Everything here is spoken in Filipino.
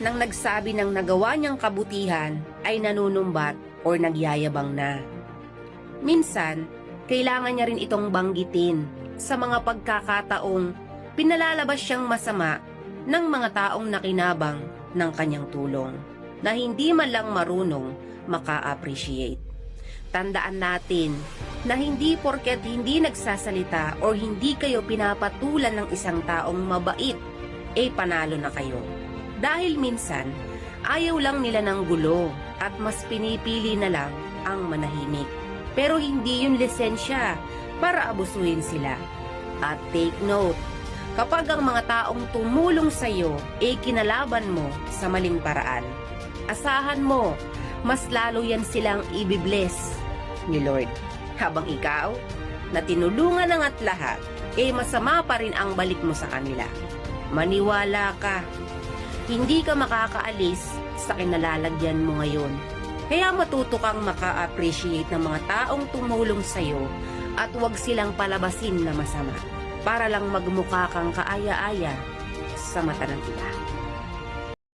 nang nagsabi ng nagawa niyang kabutihan ay nanunumbat or nagyayabang na. Minsan, kailangan niya rin itong banggitin sa mga pagkakataong pinalalabas siyang masama ng mga taong nakinabang ng kanyang tulong na hindi man lang marunong maka-appreciate. Tandaan natin na hindi porket hindi nagsasalita o hindi kayo pinapatulan ng isang taong mabait, eh panalo na kayo. Dahil minsan, ayaw lang nila ng gulo at mas pinipili na lang ang manahimik. Pero hindi yun lisensya para abusuhin sila. At take note, kapag ang mga taong tumulong sa iyo ay kinalaban mo sa maling paraan, asahan mo, mas lalo yan silang ibibless ni Lord. Habang ikaw, na tinulungan ng at lahat, eh masama pa rin ang balik mo sa kanila. Maniwala ka, hindi ka makakaalis sa kinalalagyan mo ngayon. Kaya matuto kang maka-appreciate ng mga taong tumulong sa'yo at huwag silang palabasin na masama para lang magmukha kang kaaya-aya sa mata ng iba.